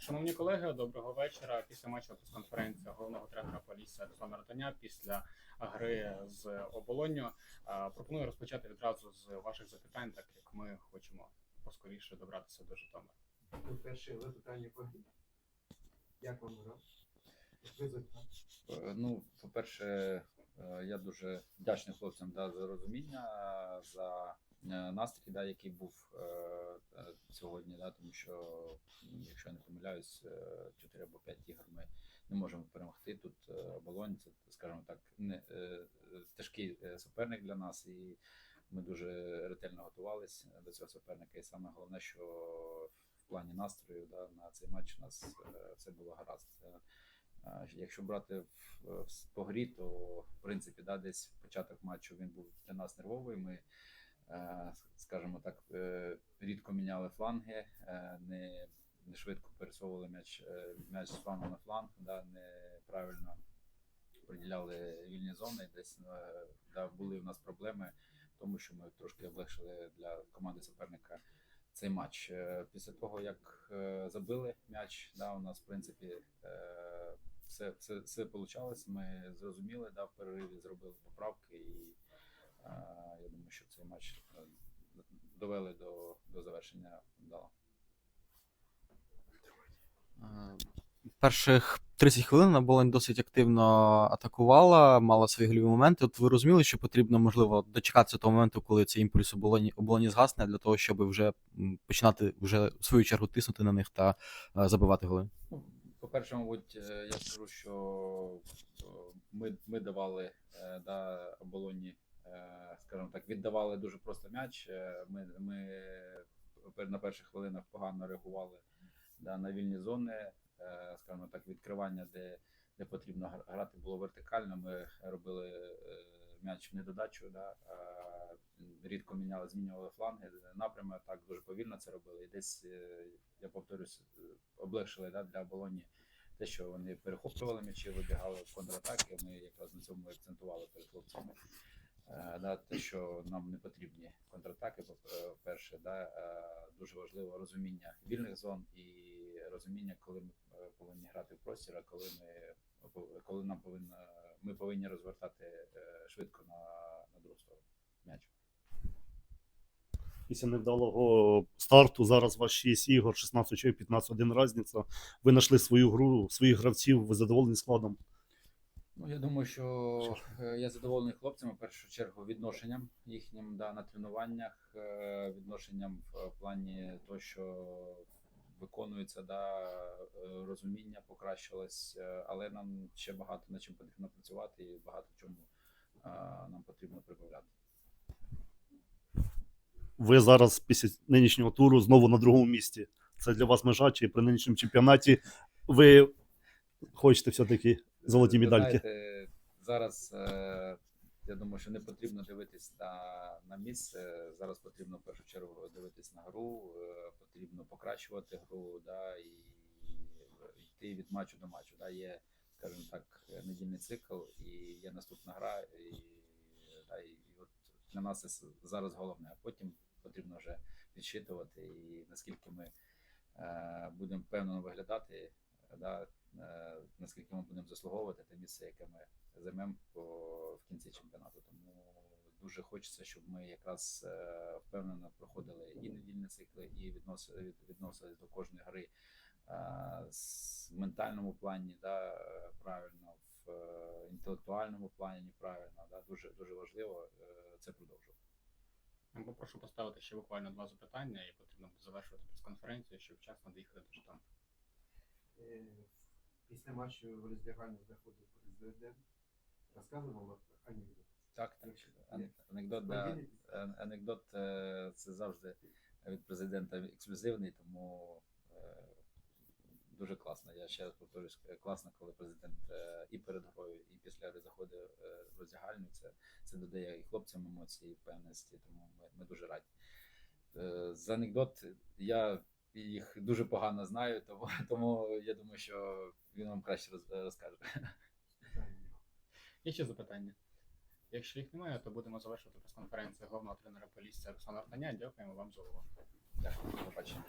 Шановні колеги, доброго вечора. Після матчу прес-конференція головного тренера Полісся Руслана Ротаня після гри з оболонню. Пропоную розпочати відразу з ваших запитань, так як ми хочемо поскоріше добратися до Житомира. Ну, перше запитання по грі. Як вам гра? Е, Ну, по-перше, е, я дуже вдячний хлопцям да, за розуміння, за настрій, да, який був е, е, сьогодні, да, тому що, якщо я не помиляюсь, 4 або 5 ігор ми не можемо перемогти. Тут е, оболонь, це, скажімо так, не, е, е, тяжкий е, суперник для нас, і ми дуже ретельно готувалися до цього суперника. І саме головне, що в плані настрою да, на цей матч у нас е, все було гаразд. Е, Якщо брати по грі, то в принципі да, десь початок матчу він був для нас нервовий. Ми, е, скажімо так, е, рідко міняли фланги, е, не, не швидко пересовували м'яч, е, м'яч з флангу на фланг, да, неправильно приділяли вільні зони. Десь е, да, були в нас проблеми, тому що ми трошки облегшили для команди суперника цей матч. Е, Після того, як е, забили м'яч, да, у нас в принципі е, все, все, все вийшло. Ми зрозуміли, да, в перериві зробили поправки, і е, я думаю, що цей матч е, довели до, до завершення вдало. Е, Перших 30 хвилин оболонь досить активно атакувала, мала свої гольові моменти. От ви розуміли, що потрібно, можливо, дочекатися того моменту, коли цей імпульс оболоні, оболоні згасне, для того, щоб вже починати вже в свою чергу тиснути на них та е, забивати голи. Ну, по-перше, мабуть, я скажу, що ми, ми давали да, оболоні, скажімо так, віддавали дуже просто м'яч. Е, Ми, ми на перших хвилинах погано реагували да, на вільні зони, е, скажімо так, відкривання, де, де потрібно гра- грати було вертикально. Ми робили е, м'яч в недодачу, да, рідко міняли, змінювали фланги, напрями так дуже повільно це робили. І десь, е, я повторюсь, е, облегшили да, для оболоні те, що вони перехоплювали м'ячі, вибігали в контратаки. Ми якраз на цьому акцентували перед хлопцями. Е, Да, те, що нам не потрібні контратаки, по- е, перше, да, е, дуже важливо розуміння вільних зон і розуміння, коли ми повинні грати в простір, а коли ми коли нам повинна, ми повинні розвертати швидко на, на другу сторону м'яч. Після невдалого старту зараз у вас 6 ігор, 16 очок, 15 один разниця. Ви знайшли свою гру, своїх гравців, ви задоволені складом. Ну, я думаю, що е, я задоволений хлопцями в першу чергу відношенням їхнім да, на тренуваннях, е, відношенням в плані того, що виконується, да, е, розуміння покращилось, але нам ще багато над чим потрібно працювати і багато в чому нам потрібно прибавляти. Ви зараз після нинішнього туру знову на другому місці. Це для вас межа, чи при нинішньому чемпіонаті ви хочете все-таки золоті Ви медальки? знаєте, зараз е, я думаю, що не потрібно дивитись на, на місце. Зараз потрібно в першу чергу дивитись на гру, е, потрібно покращувати гру, да, і йти від матчу до матчу. Да. Є, скажімо так, недільний цикл, і є наступна гра, і, да, і от для нас це зараз головне. А потім потрібно вже підсчитувати, і наскільки ми е, будемо впевнено виглядати. Да, е, наскільки ми будемо заслуговувати те місце, яке ми займемо в кінці чемпіонату. Тому дуже хочеться, щоб ми якраз е, впевнено проходили і недільні цикли, і відносили відносились до кожної гри е, в ментальному плані, да, е, правильно, в е, інтелектуальному плані правильно. Да, дуже дуже важливо е, це продовжувати. Я попрошу поставити ще буквально два запитання, і потрібно завершувати прес-конференцію, щоб вчасно доїхати до Житомира. Е, Після матчу в роздягальню заходив президент. Розказував анекдот. Так, так. Анекдот, да, анекдот е, це завжди від президента ексклюзивний, тому е, дуже класно. Я ще раз повторюсь, класно, коли президент і перед грою, і після гри заходить в роздягальню. Це, це додає і хлопцям емоції, і впевненості, тому ми, ми дуже раді. Е, З анекдот я їх дуже погано знаю, тому, тому я думаю, що він вам краще роз- розкаже. Є ще запитання? Якщо їх немає, то будемо завершувати прес-конференцію головного тренера Полісся Руслана Артаня. Дякуємо вам за увагу. Дякую, побачення.